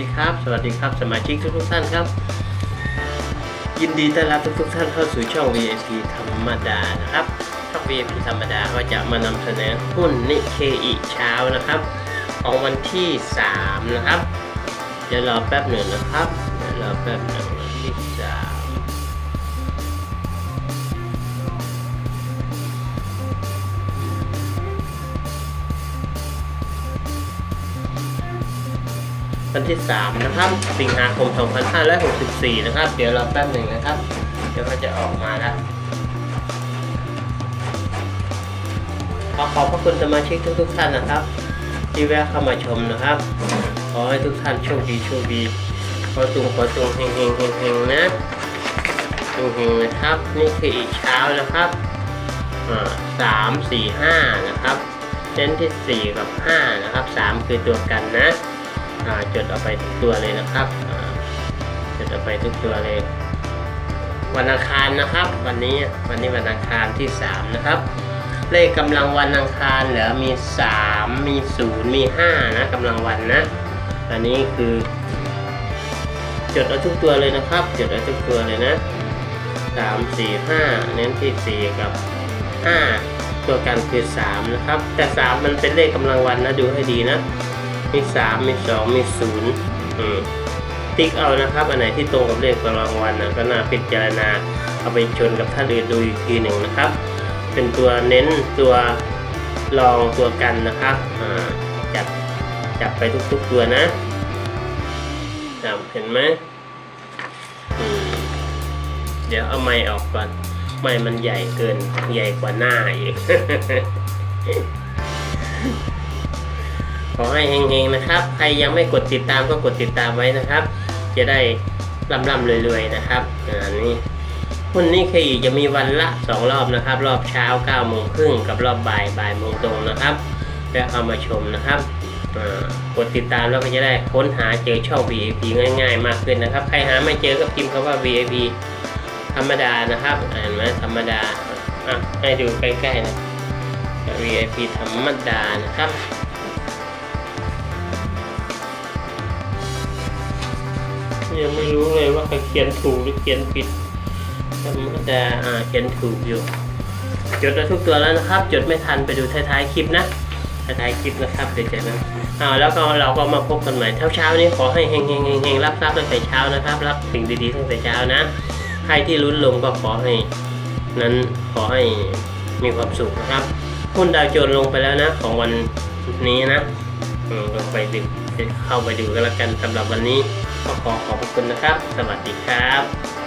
ดีครับ สวัสดีครับ สมาชิกทุกทุกท่านครับ ยินดีต้อนรับทุกทุกท่านเข้าสู่ช่อง VIP ธรรมดานะครับ ช่อง VIP ธรรมดาก็จะมานำเสนอหุ้นนิเคอิเช้านะครับ ของวันที่ 3 นะครับ เดี๋ยวรอแป๊บหนึ่งนะครับ เดี๋ยวรอแป๊บหนึ่ง วันที่ 3 นะครับ สิงหาคม 2564 นะครับ เดี๋ยวรอแป๊บหนึ่งนะครับ เดี๋ยวก็จะออกมาแล้วขอขอบพระคุณสมาชิกทุกๆท่านนะครับ ที่แวะเข้ามาชมนะครับ ขอให้ทุกท่านโชคดีโชคดีขอตุงขอตุงเฮงเฮงเฮงเฮงนะเฮงเฮงนะครับ นี่คืออีกเช้านะครับสามสี่ห้านะครับเส้นที่สี่กับห้านะครับสามคือตัวกันนะ จดเอาไปทุกตัวเลยนะครับจดเอาไปทุกตัวเลย วันอังคารนะครับ วันนี้วันนี้วันอังคารที่สามนะครับ เลขกำลังวันอังคารเหลือมี 3 มี 0 มี 5 นะกำลังวันนะอันนี้คือ จดเอาทุกตัวเลยนะครับ จดเอาทุกตัวเลยนะ 3 4 5 เน้นที่ 4 กับ 5 ตัวกันคือ 3 นะครับ แต่ 3 มันเป็นเลขกำลังวันนะดูให้ดีนะ มี3มี2มี0อืมติ๊กเอานะครับ อันไหนที่ตรงกับเลขกำลังวันนะก็น่าพิจารณาเอาไปชนกับท่านอื่นดูอีกทีหนึ่งนะครับ เป็นตัวเน้นตัวรองตัวกันนะครับจับจับไปทุกๆตัวนะจับเห็นไหมมเดี๋ยวเอาไม้ออกก่อนไม้มันใหญ่เกินใหญ่กว่าหน้าอีก ขอให้เฮงๆนะครับ ใครยังไม่กดติดตามก็กดติดตามไว้นะครับ จะได้ร่ำๆรวยๆนะครับอ่านี่หุ้นนี่คือจะมีวันละ 2 รอบนะครับ รอบเช้า9โมงครึ่งกับรอบบ่ายบ่ายโมงตรงนะครับแวะเข้ามาชมนะครับกดติดตามแล้วก็จะได้ค้นหาเจอช่อง VIP ง่ายๆ มากขึ้นนะครับ ใครหาไม่เจอก็พิมพ์คำว่า VIP ธรรมดานะครับเห็นไหมธรรมดาอะให้ดูใกล้ๆนะ VIP ธรรมดานะครับ ยังไม่รู้เลยว่าเขียนถูกหรือเขียนผิดธรรมดาอ่าเขียนถูกอยู่ จดไว้ทุกตัวแล้วนะครับ จดไม่ทันไปดูท้ายๆคลิปนะท้ายๆคลิปนะครับเดี๋ยวจะนะอ่าแล้วก็เราก็มาพบกันใหม่เช้าเช้าๆนี้ขอให้เฮงเฮงเฮงเฮงรับทรัพย์ตั้งแต่เช้านะครับ รับสิ่งดีๆตั้งแต่เช้านะ ใครที่ลุ้นลมก็ขอให้ นั้นขอให้มีความสุขนะครับหุ้นดาวโจนส์ลงไปแล้วนะ ของวันนี้นะ อืมลงไปดูเข้าไปดูกันแล้วกันสำหรับวันนี้ก็ขอขอบพระคุณนะครับ สวัสดีครับ